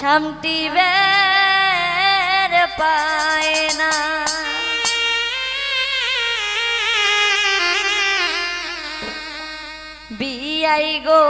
শান্তি বের পায় না। বিয়াই গো।